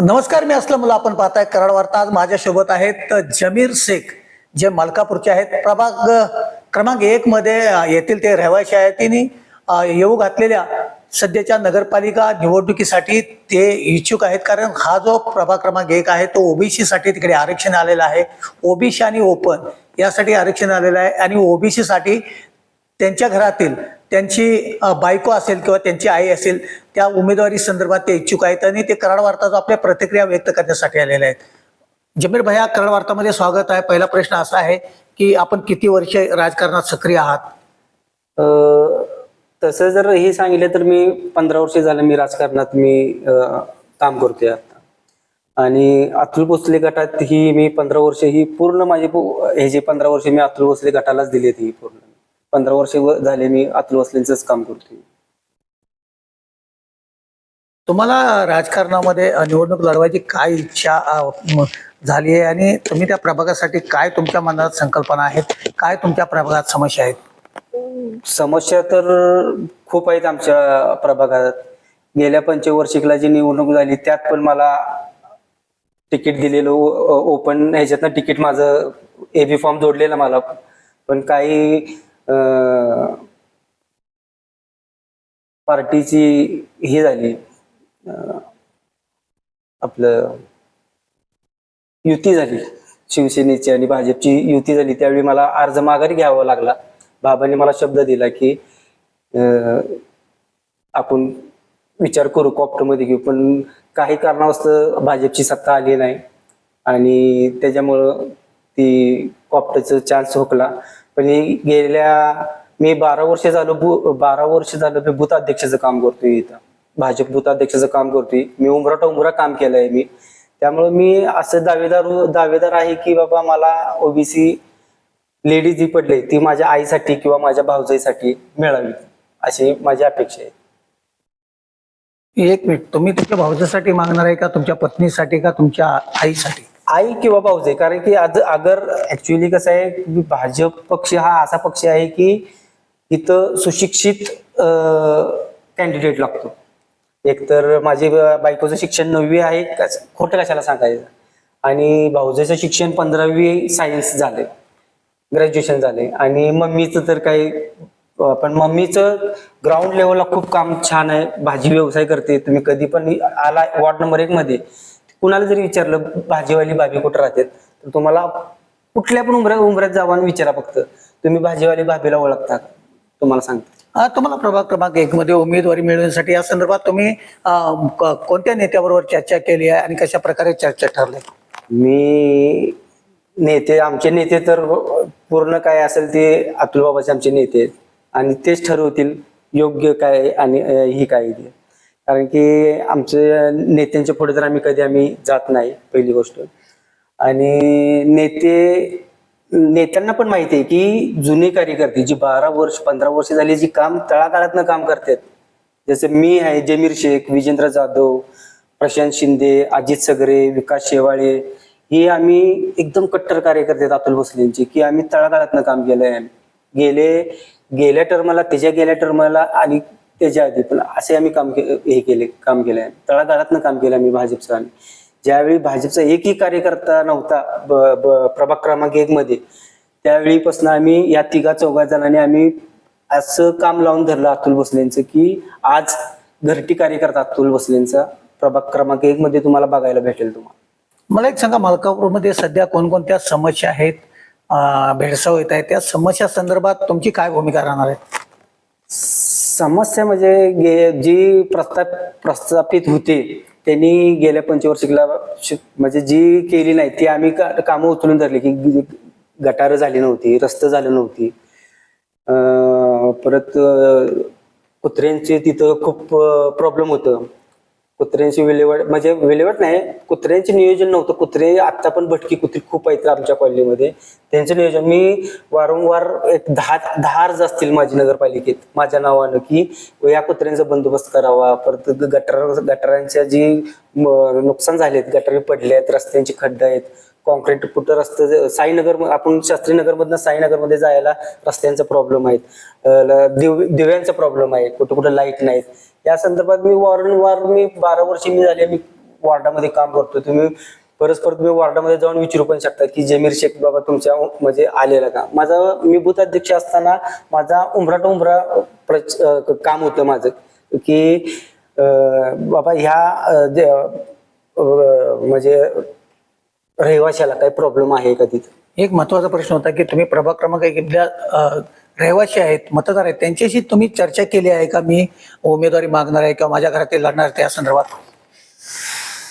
नमस्कार मी असलं मुलं. आपण पाहताय कराड वार्ता. आज माझ्यासोबत आहेत जमीर शेख जे मलकापूरचे आहेत. प्रभाग क्रमांक एक मध्ये येथील ते रहिवासी आहेत. त्यांनी येऊ घातलेल्या सध्याच्या नगरपालिका निवडणुकीसाठी ते इच्छुक आहेत. कारण हा जो प्रभाग क्रमांक एक आहे तो ओबीसीसाठी तिकडे आरक्षण आलेलं आहे. ओबीसी आणि ओपन यासाठी आरक्षण आलेलं आहे. आणि ओबीसीसाठी त्यांच्या घरातील त्यांची बायको असेल किंवा त्यांची आई असेल त्या उमेदवारी संदर्भात ते इच्छुक आहेत आणि ते कराड वार्ताचा आपल्या प्रतिक्रिया व्यक्त करण्यासाठी आलेले आहेत. जमीर भैया कराड वार्तामध्ये स्वागत आहे. पहिला प्रश्न असा आहे की आपण किती वर्ष राजकारणात सक्रिय आहात? तसं जर हे सांगितलं तर मी पंधरा वर्ष झालं मी राजकारणात मी काम करतोय आता. आणि अतुल भोसले गटात ही मी पंधरा वर्ष ही पूर्ण माझे हे जे पंधरा वर्ष मी अतुल भोसले गटालाच दिली ही पूर्ण. पंधरा वर्ष व- झाले मी अतुल भोसलेंचंच काम करतोय. तुम्हाला राजकारणामध्ये अ, निवडणूक लढवायची काय इच्छा अ, म, झाली आहे आणि तुम्ही त्या प्रभागासाठी काय तुमच्या मनात संकल्पना आहेत? काय तुमच्या प्रभागात समस्या आहेत? समस्या तर खूप आहेत आमच्या प्रभागात. गेल्या पंचवर्षिकला जी निवडणूक झाली त्यात पण मला तिकीट दिलेलं ओपन ह्याच्यातनं तिकीट माझं एबी फॉर्म जोडलेला मला. पण काही पार्टीची हे झाली. आपलं युती झाली. शिवसेनेची आणि भाजपची युती झाली. त्यावेळी मला अर्ज माघारी घ्यावा लागला. बाबांनी मला शब्द दिला की अं, आपण विचार करू कॉप्टमध्ये घेऊ पण काही कारणावस्त भाजपची सत्ता आली नाही. आणि त्याच्यामुळं ती कॉप्टचं चान्स हुकला. म्हणजे गेल्या मी बारा वर्ष झालो बारा वर्ष झालं मी बूथ अध्यक्षाचं काम करतोय इथं. भाजप बूथ अध्यक्षाचं काम करतोय. मी उमरा टोंबरा काम केलंय मी. त्यामुळे मी असं दावेदार दावेदार आहे की बाबा मला ओबीसी लेडीज जी पडले ती माझ्या आईसाठी किंवा माझ्या भाऊजाईसाठी मिळावी अशी माझी अपेक्षा आहे. एक मिनिट तुम्ही तुमच्या भाऊजासाठी मागणार आहे का? तुमच्या पत्नीसाठी का? तुमच्या आईसाठी? आई किंवा भाऊजे? कारण की आज अगर ऍक्च्युली कसं आहे भाजप पक्ष हा असा पक्ष आहे की इथं सुशिक्षित कॅन्डिडेट लागतो. एकतर माझी बायकोचं शिक्षण नववी आहे खोटं कशाला सांगायचं? आणि भाऊजेचं शिक्षण पंधरावी सायन्स झाले ग्रॅज्युएशन झाले आणि मम्मीचं तर काही पण मम्मीचं ग्राउंड लेवलला खूप काम छान आहे. भाजी व्यवसाय करते. तुम्ही कधी पण आला वॉर्ड नंबर एक मध्ये कुणाला जरी विचारलं भाजीवाली भाभी कुठं राहते तर तुम्हाला कुठल्या पण उमऱ्या उमऱ्यात जावा आणि विचारा फक्त. तुम्ही भाजीवाली भाभीला ओळखता? तुम्हाला सांगतो तुम्हाला प्रभाग क्रमांक एक मध्ये उमेदवारी मिळवण्यासाठी या संदर्भात तुम्ही कोणत्या नेत्याबरोबर चर्चा केली आहे आणि कशा प्रकारे चर्चा ठरली? मी नेते आमचे नेते तर पूर्ण काय असेल ते अतुल बाबाचे आमचे नेते आहेत. आणि तेच ठरवतील योग्य काय आणि ही काय कारण की आमच्या नेत्यांच्या पुढे तर आम्ही कधी आम्ही जात नाही पहिली गोष्ट. आणि नेते नेत्यांना पण माहिती आहे की जुने कार्यकर्ते जी बारा वर्ष पंधरा वर्ष झाली जी काम तळागाळातनं काम करतात. जसं मी आहे जमीर शेख विजेंद्र जाधव प्रशांत शिंदे अजित सगरे विकास शेवाळे हे आम्ही एकदम कट्टर कार्यकर्ते आहेत अतुल भोसलेंचे की आम्ही तळागाळातनं काम केलंय. गेले गेल्या टर्मला त्याच्या गेल्या टर्मला आणि त्याच्या आधी पण असे आम्ही काम के- हे केले काम केलंय. तळागाळातनं काम केलं आम्ही भाजपचं. आम्ही ज्यावेळी भाजपचा एकही कार्यकर्ता नव्हता ब- ब- प्रभाग क्रमांक एक मध्ये त्यावेळीपासून आम्ही या तिघा चौघा जणांनी आम्ही असं काम लावून धरलं अतुल भोसलेंचं की आज घरटी कार्यकर्ता अतुल भोसलेंचा प्रभाग क्रमांक एक मध्ये तुम्हाला बघायला भेटेल तुम्हाला. मला एक सांगा मलकापूरमध्ये सध्या कोणकोणत्या समस्या आहेत? भेडसाव येत आहेत. त्या समस्या संदर्भात तुमची काय भूमिका राहणार आहे? समस्या म्हणजे गे- जी प्रस्ताप प्रस्थापित होते त्यांनी गेल्या पंचवर्षिकला म्हणजे जी केली नाही ती आम्ही का- कामं उचलून धरली की गटारं झाली नव्हती रस्ते झाली नव्हती. परत कुत्र्यांचे तिथं खूप प्रॉब्लेम होतं. कुत्र्यांची विल्हेवाट म्हणजे विल्हेवाट नाही कुत्र्यांचे नियोजन नव्हतं. कुत्रे आता पण भटकी कुत्री खूप आहेत आमच्या कॉलनीमध्ये. त्यांचं नियोजन मी वारंवार एक दहा दहा अर्ज असतील माझी नगरपालिकेत माझ्या नावानं की या कुत्र्यांचा बंदोबस्त करावा. परत गटर गटारांच्या जी नुकसान झालेत गटारी आहेत रस्त्यांचे खड्डे आहेत. कॉन्क्रीट कुठं रस्ते साईनगर आपण शास्त्रीनगरमधनं साईनगरमध्ये जायला रस्त्यांचा प्रॉब्लेम आहेत. दिव दिव्यांचा प्रॉब्लेम आहे. कुठं कुठं लाइट नाहीत. या संदर्भात मी वारंवार मी बारा वर्षे मी झाले मी वॉर्डामध्ये काम करतो तुम्ही परस्पर तुम्ही वॉर्डामध्ये जाऊन विचारू पण शकता की जमीर शेख बाबा तुमच्या म्हणजे आलेला का? माझा मी बूथ अध्यक्ष असताना माझा उमराट उमरा प्रच- काम होतं माझं. की बाबा ह्या म्हणजे रहिवाशाला काही प्रॉब्लेम आहे का तिथं? एक महत्त्वाचा प्रश्न होता की तुम्ही प्रभाग क्रमांक एकल्या अ, रहिवासी आहेत मतदार आहेत त्यांच्याशी तुम्ही चर्चा केली आहे का? मी उमेदवारी मागणार आहे किंवा माझ्या घरात ते लढणार आहे त्या संदर्भात?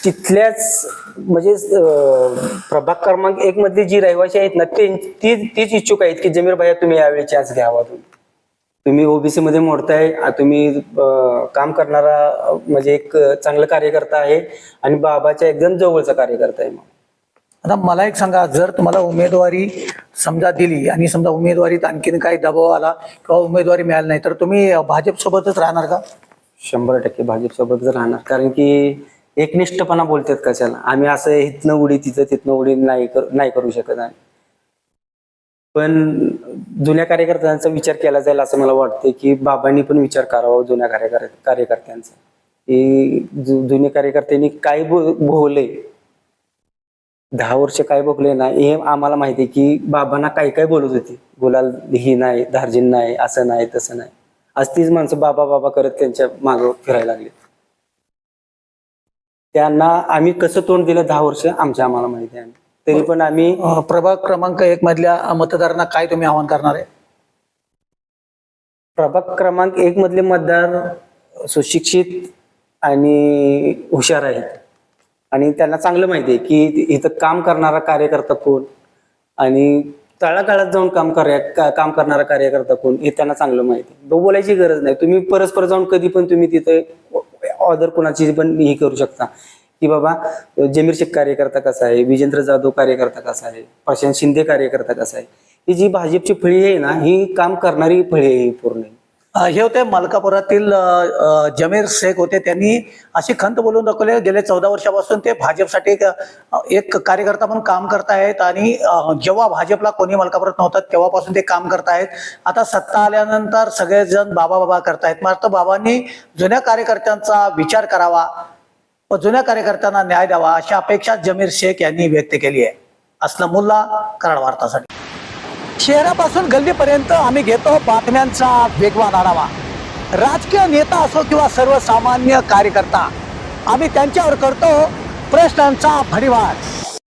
तिथल्याच म्हणजे अं, प्रभाग क्रमांक एक मधली जी रहिवासी आहेत ना ते ती तीच इच्छुक आहेत की जमीर भाई तुम्ही यावेळी चान्स घ्यावा तुम्ही. तुम्ही ओबीसी मध्ये मोडताय आ, तुम्ही अं, काम करणारा अं, म्हणजे एक चांगलं कार्यकर्ता आहे आणि बाबाच्या एकदम जवळचा कार्यकर्ता आहे मग. आता मला एक सांगा जर तुम्हाला उमेदवारी समजा दिली आणि समजा उमेदवारीत आणखीन काही दबाव आला किंवा उमेदवारी मिळाली नाही तर तुम्ही भाजप सोबतच राहणार का? शंभर टक्के भाजपसोबतच राहणार. कारण की एकनिष्ठपणा बोलतात कशाला? आम्ही असं इथनं उडी तिथं तिथनं उडी नाही कर नाही करू शकत आहे पण जुन्या कार्यकर्त्यांचा विचार केला जाईल असं मला वाटतं की बाबांनी पण विचार करावा जुन्या कार्यकर कार्यकर्त्यांचा. की जुने कार्यकर्त्यांनी काय भो- दहा वर्ष काय भोगले ना हे आम्हाला माहिती की बाबांना काय काय बोलत होती. गुलाल ही नाही धार्जिन नाही असं नाही तसं नाही. आज तीच माणसं बाबा बाबा करत त्यांच्या मागं फिरायला लागली. त्यांना आम्ही कसं तोंड दिलं दहा वर्ष आमच्या आम्हाला माहिती आहे. तरी पण आम्ही अ, प्रभाग क्रमांक एक मधल्या मतदारांना काय तुम्ही आवाहन करणार आहे? प्रभाग क्रमांक एक मधले मतदार सुशिक्षित आणि हुशार आहेत. आणि त्यांना चांगलं माहिती आहे की इथं काम करणारा कार्यकर्ता कोण? आणि तळागाळात जाऊन काम कर का- काम करणारा कार्यकर्ता कोण? हे त्यांना चांगलं माहिती आहे. बोलायची गरज नाही. तुम्ही परस्पर जाऊन कधी पण तुम्ही तिथे ऑदर कोणाची पण हे करू शकता. की बाबा जमीर शेख कार्यकर्ता कसा आहे? विजेंद्र जाधव कार्यकर्ता कसा आहे? प्रशांत शिंदे कार्यकर्ता कसा आहे? ही जी भाजपची फळी आहे ना ही काम करणारी फळी आहे ही पूर्ण. हे होते मलकापुरातील जमीर शेख होते. त्यांनी अशी खंत बोलून दाखवले. गेले चौदा वर्षापासून ते भाजपसाठी एक, एक कार्यकर्ता म्हणून काम करतायत आणि जेव्हा भाजपला कोणी मलकापुरात नव्हतं तेव्हापासून ते काम करतायत आता सत्ता आल्यानंतर सगळेजण बाबा बाबा करतायत मात्र बाबांनी जुन्या कार्यकर्त्यांचा विचार करावा व जुन्या कार्यकर्त्यांना न्याय द्यावा अशी अपेक्षा जमीर शेख यांनी व्यक्त केली आहे. असलं मुल्ला कराड वार्तासाठी. शहरापासून गल्लीपर्यंत आम्ही घेतो बातम्यांचा वेगवान आढावा. राजकीय नेता असो किंवा सर्वसामान्य कार्यकर्ता आम्ही त्यांच्यावर करतो प्रश्नांचा भरिवार.